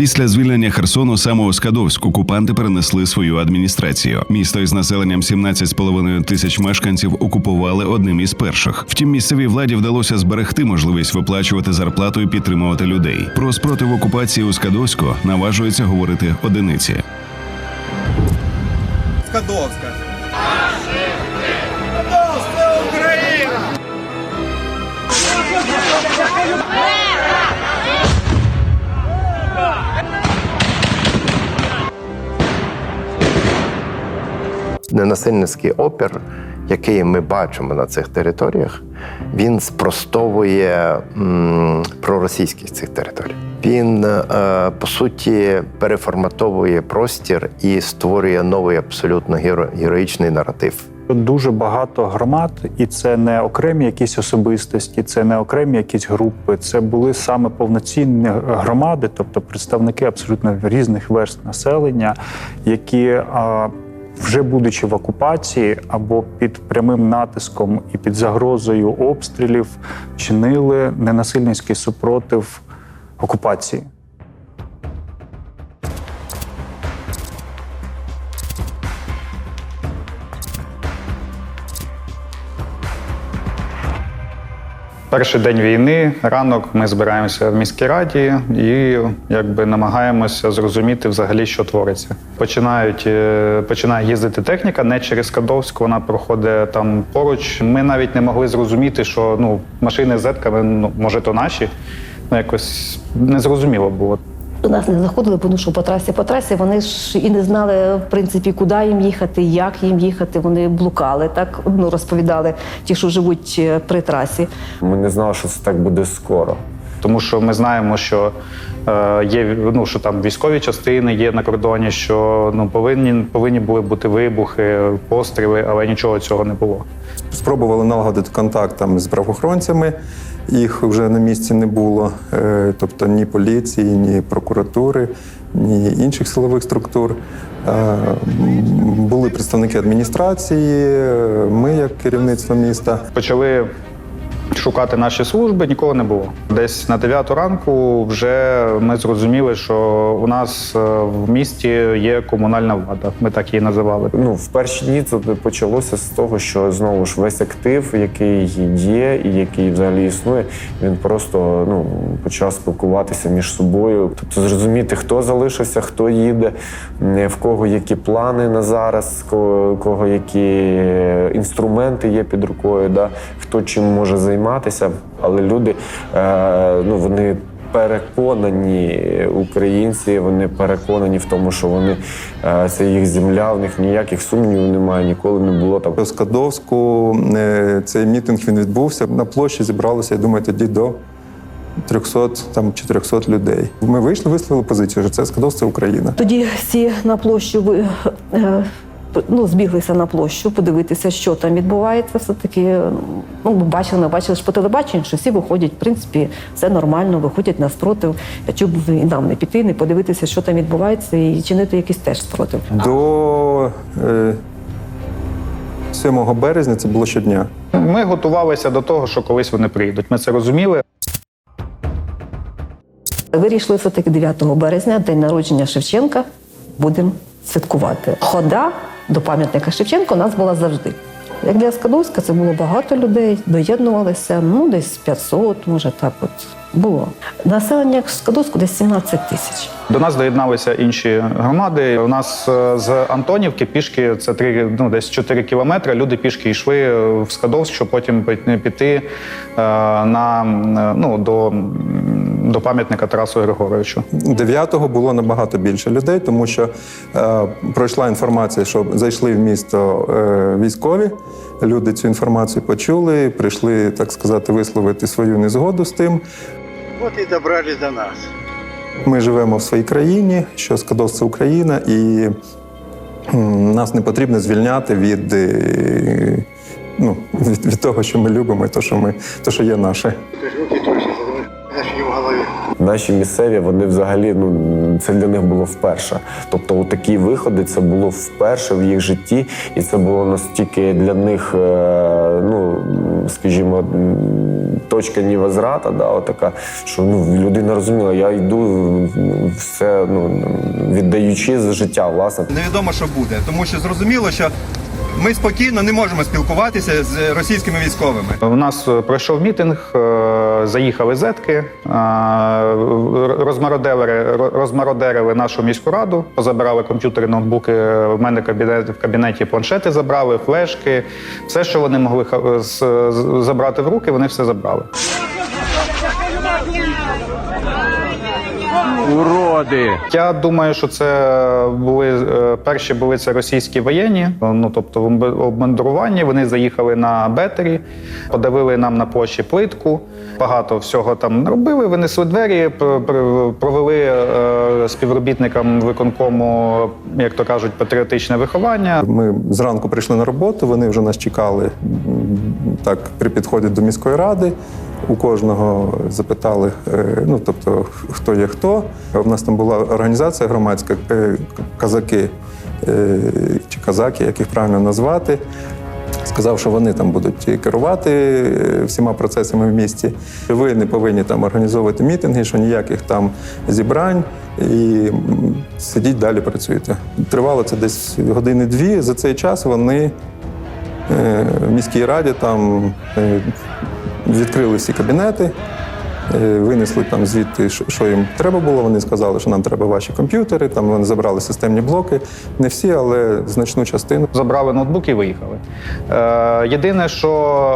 Після звільнення Херсону саме у Скадовськ окупанти перенесли свою адміністрацію. Місто із населенням 17,5 тисяч мешканців окупували одним із перших. Втім, місцевій владі вдалося зберегти можливість виплачувати зарплату і підтримувати людей. Про спротив окупації у Скадовську наважується говорити одиниці. Скадовська. Ненасильницький опір, який ми бачимо на цих територіях, він спростовує м, проросійськість цих територій. Він е, по суті переформатовує простір і створює новий абсолютно геро- героїчний наратив. Дуже багато громад, і це не окремі якісь особистості, це не окремі якісь групи. Це були саме повноцінні громади, тобто представники абсолютно різних верст населення, які вже будучи в окупації або під прямим натиском і під загрозою обстрілів, чинили ненасильницький супротив окупації. Перший день війни, ранок, ми збираємося в міській раді і якби намагаємося зрозуміти взагалі, що твориться. Починають е, починає їздити техніка не через Кадовськ, вона проходить там поруч. Ми навіть не могли зрозуміти, що ну машини зетками, ну може, то наші. Ну якось незрозуміло було. До нас не заходили, тому що по трасі, по трасі вони ж і не знали, в принципі, куди їм їхати, як їм їхати. Вони блукали, так ну, розповідали ті, що живуть е, при трасі. Ми не знали, що це так буде скоро. Тому що ми знаємо, що е, є ну, що там військові частини є на кордоні, що ну повинні повинні були бути вибухи, постріли, але нічого цього не було. Спробували налагодити контакт там з правоохоронцями. Їх вже на місці не було. Е, Тобто ні поліції, ні прокуратури, ні інших силових структур. Е, Були представники адміністрації, е, ми, як керівництво міста. Почали шукати наші служби, нікого не було. Десь на 9 ранку вже ми зрозуміли, що у нас е, в місті є комунальна влада. Ми так її називали. Ну, в перші дні це почалося з того, що знову ж весь актив, який є і який взагалі існує, він просто ну, почав спілкуватися між собою. Тобто зрозуміти, хто залишився, хто їде, е, в кого які плани на зараз, кого які інструменти є під рукою, да? хто чим може займатися. Але люди е, ну, вони переконані українці, вони переконані в тому, що вони е, це їх земля, в них ніяких сумнівів немає, ніколи не було там. У Скадовську е, цей мітинг він відбувся. На площі зібралося, я думаю, тоді до 300 там 400 людей. Ми вийшли, висловили позицію, що це Скадовськ – це Україна. Тоді всі на площу ви- е, ну, збіглися на площу, подивитися, що там відбувається. Все таки ну, ми бачили, ми бачили ж по телебаченню, що всі виходять, в принципі, все нормально, виходять на спротив. Чому б і нам не піти, не подивитися, що там відбувається, і чинити якийсь теж спротив. До е, 7 березня це було щодня. Ми готувалися до того, що колись вони прийдуть. Ми це розуміли. Вирішили все-таки 9 березня, день народження Шевченка, будемо святкувати. Хода до пам'ятника Шевченка у нас була завжди. Як для Скадовська це було багато людей, доєднувалися, ну десь 500, може так от було. Населення Скадовську десь 17 тисяч. До нас доєдналися інші громади. У нас е, з Антонівки пішки це три, ну десь 4 кілометри. Люди пішки йшли е, в Скадовськ, щоб потім пі- піти е, на ну до, до пам'ятника Тарасу Григоровичу. 9-го було набагато більше людей, тому що е, пройшла інформація, що зайшли в місто е, військові. Люди цю інформацію почули, прийшли, так сказати, висловити свою незгоду з тим. Вот и добрались до нас. Ми живемо в своїй країні, що Скадовськ – це Україна, і нас не потрібно звільняти від, е, ну, від, від того, що ми любимо, і то, що, ми, то, що є наше. Наші місцеві, вони взагалі ну це для них було вперше. Тобто, такі виходи це було вперше в їх житті, і це було настільки для них е, ну скажімо, точка невозврата, да, отака, що ну, людина розуміла, я йду все ну, віддаючи за життя, власне. Невідомо, що буде, тому що зрозуміло, що ми спокійно не можемо спілкуватися з російськими військовими. У нас е, пройшов мітинг, е, заїхали зетки, е, розмародерили, розмародерили нашу міську раду, позабирали комп'ютери, ноутбуки. В мене кабінет, в кабінеті планшети забрали, флешки. Все, що вони могли забрати в руки, вони все забрали. Уроди! Я думаю, що це були е, перші були це російські воєнні. Ну тобто в обмундируванні вони заїхали на бетері, подавили нам на площі плитку. Багато всього там робили. Винесли двері, пр- пр- провели е, співробітникам виконкому, як то кажуть, патріотичне виховання. Ми зранку прийшли на роботу, вони вже нас чекали так при підході до міської ради. У кожного запитали, е, ну тобто, хто є хто. У нас там була організація громадська е, казаки е, чи казаки, як їх правильно назвати. Сказав, що вони там будуть керувати всіма процесами в місті. Ви не повинні там організовувати мітинги, що ніяких там зібрань і сидіть далі працюйте. Тривало це десь години-дві. За цей час вони в міській раді там відкрили всі кабінети. е, Винесли там звідти, що- їм треба було. Вони сказали, що нам треба ваші комп'ютери. Там вони забрали системні блоки. Не всі, але значну частину. Забрали ноутбук і виїхали. Е, єдине, що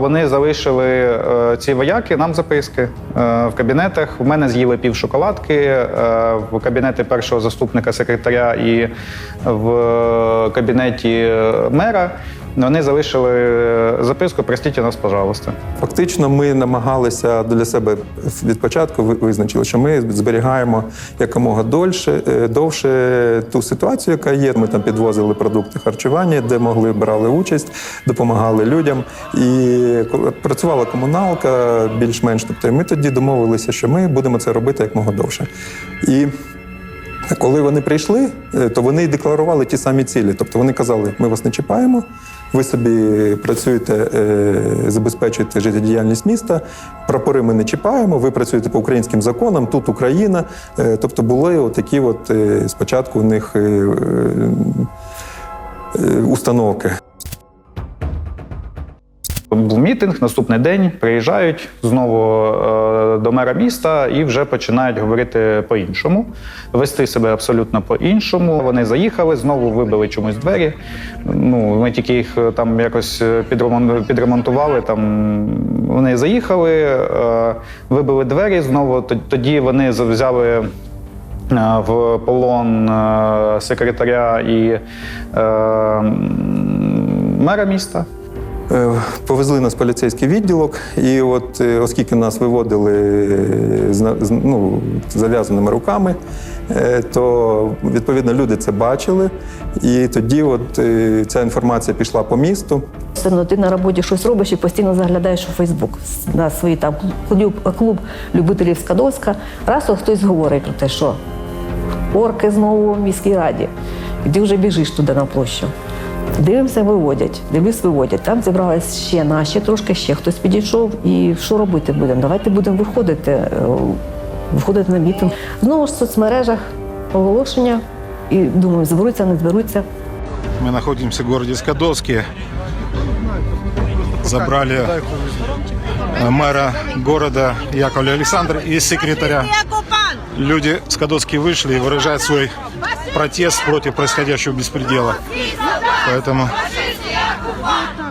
вони залишили е, ці вояки нам записки в кабінетах. В мене з'їли пів шоколадки в кабінеті першого заступника секретаря і в кабінеті мера. Вони залишили е, записку Простіть нас, пожалуйста. Фактично, ми намагалися для себе від початку ви- визначили, що ми зберігаємо якомога дольше, е, довше ту ситуацію, яка є. Ми там підвозили продукти харчування, де могли брали участь, допомагали людям. І працювала комуналка більш-менш. Тобто, ми тоді домовилися, що ми будемо це робити якомога довше. І коли вони прийшли, е, то вони декларували ті самі цілі. Тобто вони казали, ми вас не чіпаємо, ви собі працюєте, е, забезпечуєте життєдіяльність міста, прапори ми не чіпаємо, ви працюєте по українським законам, тут Україна. Е, Тобто були отакі от е, спочатку у них установки. Був мітинг, наступний день приїжджають знову е, до мера міста і вже починають говорити по-іншому, вести себе абсолютно по-іншому. Вони заїхали, знову вибили чомусь двері. Ну, ми тільки їх е, там якось е, підремонтували. Там вони заїхали, вибили двері. Знову тоді вони взяли. В полон секретаря і е, мера міста. Е, Повезли нас в поліцейський відділок, і от е, оскільки нас виводили е, ну, зав'язаними руками, то відповідно люди це бачили. І тоді от ця інформація пішла по місту. Все одно ти на роботі щось робиш і постійно заглядаєш у Фейсбук на свій там клуб, клуб любителів Скадовська. Раз хтось говорить про те, що орки знову в міській раді. І ти вже біжиш туди на площу. Дивимося, виводять, дивлюсь, виводять. Там зібрались ще наші, трошки ще хтось підійшов. І що робити будемо? Давайте будемо виходити, е, виходити на мітинг. Знову ж в соцмережах оголошення. І думаю, зберуться, не зберуться. Мы находимся в городе Скадовске. Забрали э, мэра города Яковлева Александра и секретаря. Люди Скадовские вышли и выражают свой протест против происходящего беспредела. Поэтому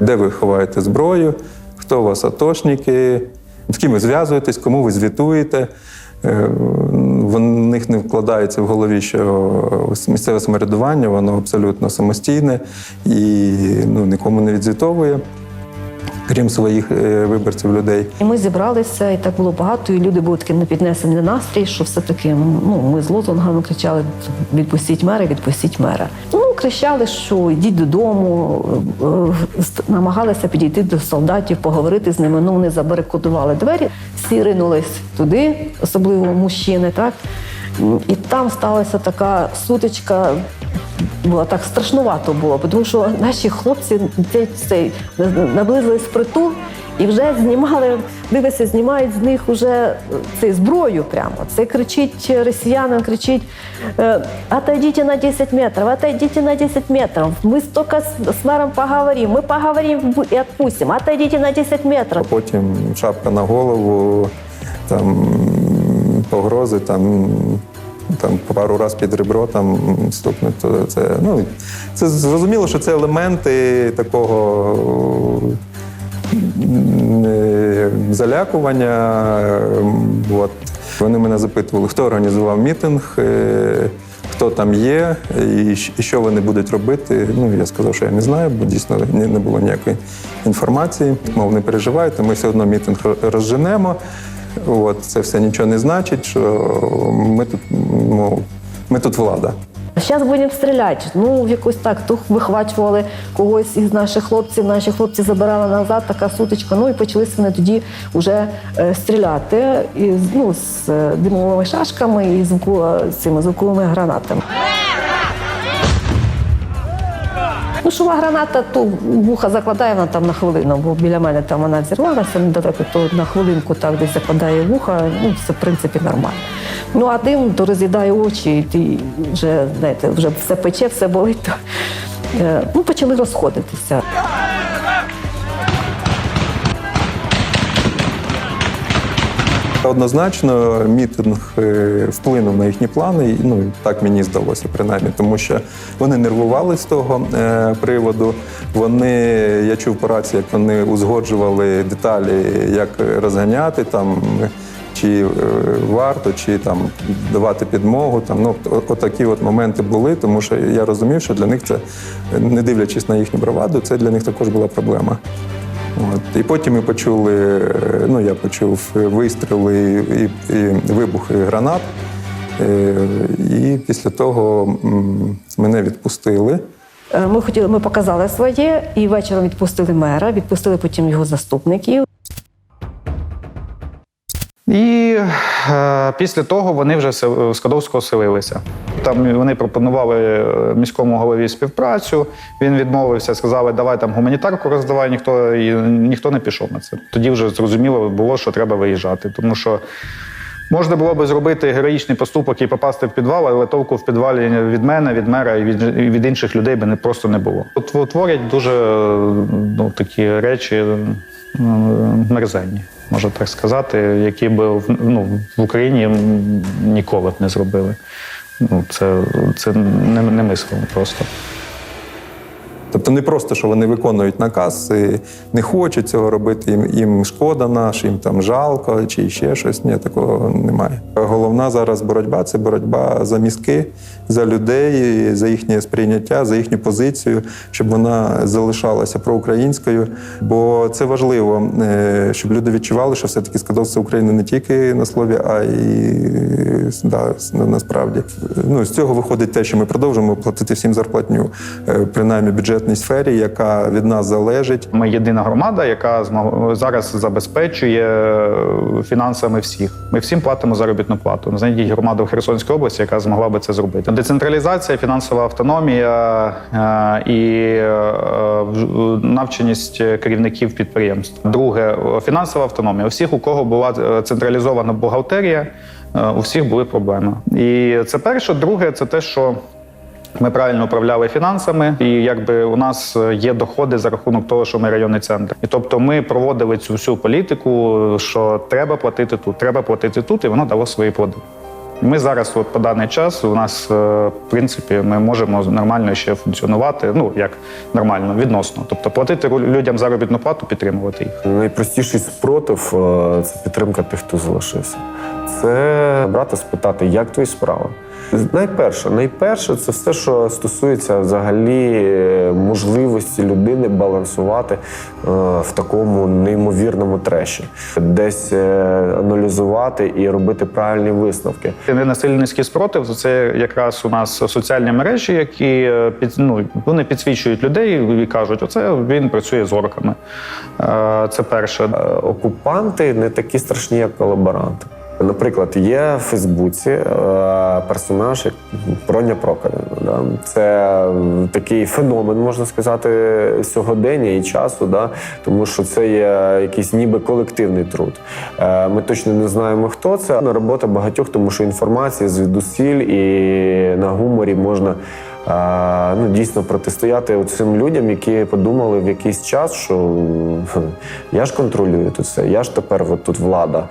Де ви ховаєте зброю, хто у вас атошники, з ким ви зв'язуєтесь, кому ви звітуєте. Е, В них не вкладається в голові, що місцеве самоврядування воно абсолютно самостійне і ну, нікому не відзвітовує, крім своїх е, виборців людей. І ми зібралися, і так було багато, і люди були такі на піднесений настрій, що все-таки ну, ми з лозунгами кричали відпустіть мера, відпустіть мера. Ну, кричали, що йдіть додому, е, е, намагалися підійти до солдатів, поговорити з ними. Ну, вони забарикодували двері, всі ринулись туди, особливо мужчини, так? І там сталася така сутичка. Було так страшнувато було, тому що наші хлопці цей, цей, наблизились притул і вже знімали, дивися, знімають з них уже цей зброю прямо. Це кричить росіянин, кричить: е, отойдите на 10 метрів, отойдите на 10 метрів. Ми стільки з, мером поговоримо, ми поговоримо і відпустимо, отойдите на 10 метрів. Потім шапка на голову, там погрози, там, там пару раз під ребро там стукнути. Це, ну, це зрозуміло, що це елементи такого е, залякування. От. Вони мене запитували, хто організував мітинг, е, хто там є і що вони будуть робити. Ну, я сказав, що я не знаю, бо дійсно не було ніякої інформації. Мов не переживайте, ми все одно мітинг розженемо. От, це все нічого не значить, що ми тут, мов, ми тут влада. Зараз будемо стріляти. Ну, якось так, то вихвачували когось із наших хлопців, наші хлопці забирали назад, така сутичка. Ну і почалися вони тоді вже е, стріляти і, з- ну, з е, димовими шашками і звуку, з цими звуковими гранатами. Ну, шова граната, то вуха закладає вона там на хвилину, бо біля мене там вона взірвалася недалеко, то на хвилинку так десь закладає вуха, ну це в принципі нормально. Ну а дим то роз'їдає очі, і ти вже знаєте, вже все пече, все болить. То, е, ну, почали розходитися. Однозначно, мітинг е, вплинув на їхні плани. Ну так мені здалося, принаймні, тому що вони нервували з того е, приводу. Вони, я чув по рації, як вони узгоджували деталі, як розганяти там. Чи е, варто, чи там давати підмогу. Там ну от- отакі от моменти були, тому що я розумів, що для них це, не дивлячись на їхню браваду, це для них також була проблема. От. І потім ми почули, е, ну я почув вистріли і, і вибухи гранат. Е, І після того мене відпустили. Е, Ми хотіли, ми показали своє, і вечором відпустили мера, відпустили потім його заступників. І е, після того вони вже се- з Кадовського селилися. Там вони пропонували е, міському голові співпрацю. Він відмовився, сказали, давай там гуманітарку роздавай. Ніхто і ніхто не пішов на це. Тоді вже зрозуміло було, що треба виїжджати, тому що. Можна було би зробити героїчний поступок і попасти в підвал, але толку в підвалі від мене, від мера і від, від інших людей би не просто не було. От творять дуже ну, такі речі е, мерзенні, можна так сказати, які би ну, в Україні ніколи б не зробили. Ну, це, це не, немислимо просто. Тобто не просто, що вони виконують наказ, і не хочуть цього робити, їм, їм шкода наш, їм там жалко чи ще щось. Ні, такого немає. Головна зараз боротьба це боротьба за мізки, за людей, за їхнє сприйняття, за їхню позицію, щоб вона залишалася проукраїнською. Бо це важливо, е, щоб люди відчували, що все-таки скадовці України не тільки на слові, а й да, насправді. Ну, з цього виходить те, що ми продовжуємо платити всім зарплатню, е, принаймні в бюджетній сфері, яка від нас залежить. Ми єдина громада, яка зараз забезпечує е, фінансами всіх. Ми всім платимо заробітну плату. Знайдіть громаду в Херсонській області, яка змогла би це зробити. Децентралізація, фінансова автономія е, і е, навченість керівників підприємств. Друге фінансова автономія. У всіх, у кого була централізована бухгалтерія, у всіх були проблеми. І це перше. Друге, це те, що ми правильно управляли фінансами, і якби у нас є доходи за рахунок того, що ми районний центр. І тобто ми проводили цю всю політику, що треба платити тут, треба платити тут, і воно дало свої плоди. Ми зараз, от по даний час, у нас е, в принципі ми можемо нормально ще функціонувати. Ну як нормально, відносно. Тобто платити людям заробітну плату, підтримувати їх. Найпростіший спротив е, це підтримка тих, хто залишився. Це брати спитати, як твої справи. Найперше, найперше, це все, що стосується взагалі е, можливості людини балансувати е, в такому неймовірному треші, десь е, аналізувати і робити правильні висновки. Ненасильницький спротив це якраз у нас соціальні мережі, які під, ну, вони підсвічують людей і кажуть, оце він працює з орками. Це перше. Окупанти не такі страшні, як колаборанти. Наприклад, є в Фейсбуці е, персонаж Броня Прокорівна. Да? Це такий феномен, можна сказати, сьогодення і часу, да? тому що це є якийсь ніби колективний труд. Е, Ми точно не знаємо, хто це. але Робота багатьох, тому що інформація звідусіль і на гуморі можна. е, Ну, дійсно протистояти цим людям, які подумали в якийсь час, що я ж контролюю тут все, я ж тепер от тут влада.